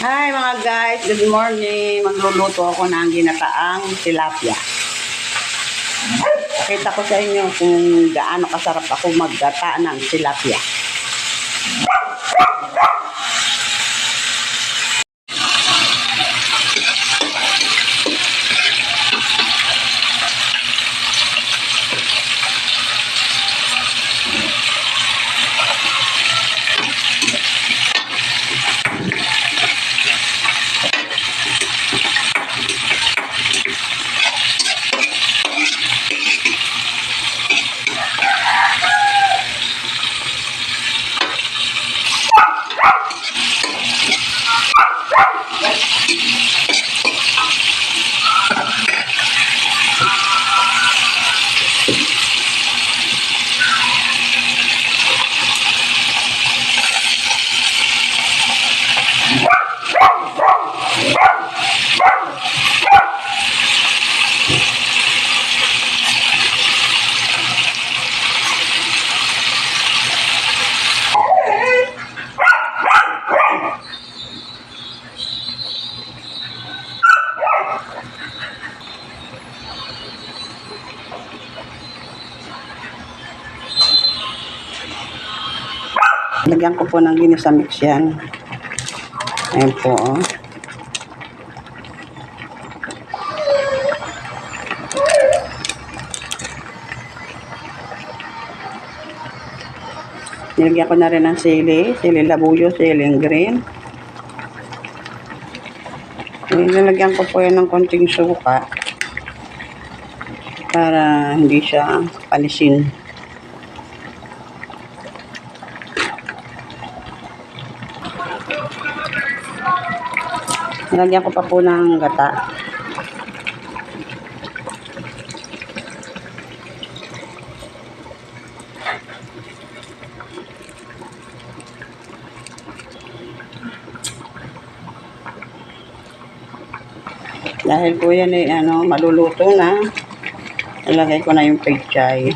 Hi mga guys, good morning. Magluluto ako ng ginataang tilapia. Pakita ko sa inyo kung gaano kasarap ako maggata ng tilapia. Lagyan ko po ng ginisa mix yan. Ayan po. Oh. Nilagyan ko na rin ng sili, sili labuyo, sili green. Nilagyan ko po yan ng konting suka para hindi siya palisin. Nilagyan ko pa po ng gata. Dahil po yan eh, ano, maluluto na. Ilagay ko na yung pechay.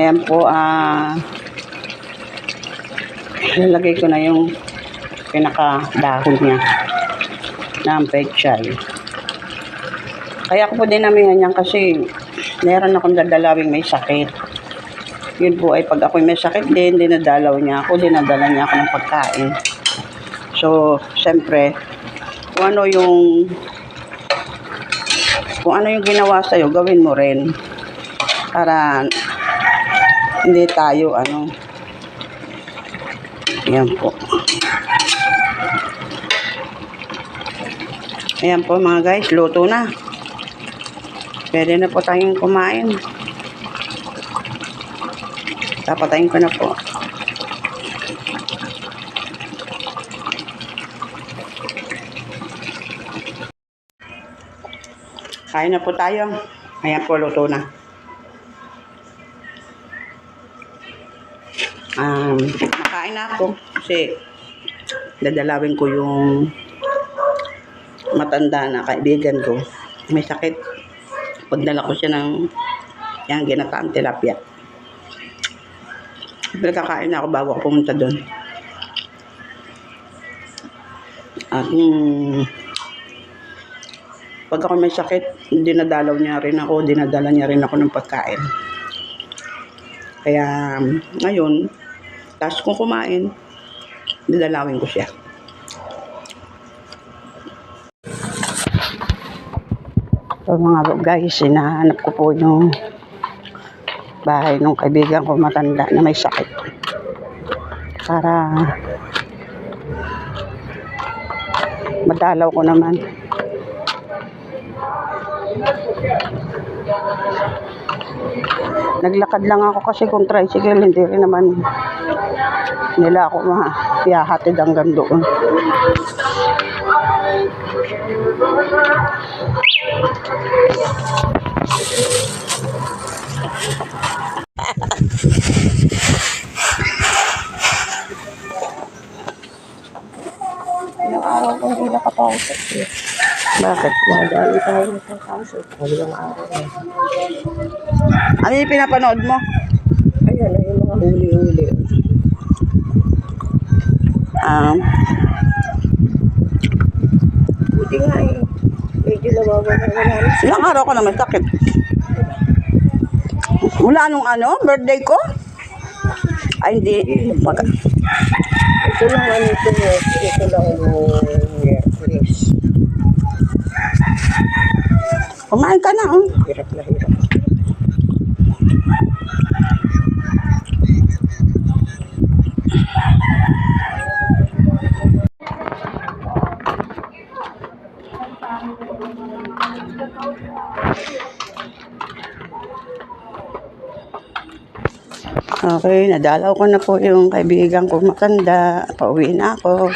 Ayan po, ah, lalagay ko na yung pinaka-dahon niya ng pechay. Kaya ko po dinamihan yan kasi meron akong dadalawing may sakit. Yun po ay pag ako may sakit din, dinadalaw niya ako, dinadala niya ako ng pagkain. So, siyempre, kung ano yung kung ano yung ginawa sa'yo, gawin mo rin. Para hindi tayo ano. Yan po. Ayan po mga guys luto na. Pwede na po tayong kumain. Tapatayin ko na po. Kain na po tayo. Ayan po luto na um, nakain na ako kasi dadalawin ko yung matanda na kaibigan ko. May sakit. Pagdala ko siya ng yan, ginataan tilapia. Pero na ako bago ako pumunta doon. At mm, pag ako may sakit, dinadalaw niya rin ako, dinadala niya rin ako ng pagkain. Kaya ngayon, tapos kung kumain, dadalawin ko siya. So mga guys, hinahanap ko po yung bahay ng kaibigan ko matanda na may sakit. Para madalaw ko naman. Naglakad lang ako kasi kung tricycle, hindi rin naman nila ako mahihahatid hanggang doon. Ilang araw kong hindi nakapasok eh. Bakit? Madami tayo nakapasok. Ilang araw eh. Ano yung pinapanood mo? Ayan na yung mga huli-huli. Um, Buti nga eh. Medyo nawawala na namin. ilang araw ko na may sakit. Mula nung ano, birthday ko? Ay, hindi. Pag, Ito lang ano ito. Ito lang yung Mercury's. Kumain ka na. Oh. Hirap na hirap. Okay, nadalaw ko na po yung kaibigan ko matanda. Pauwi na ako.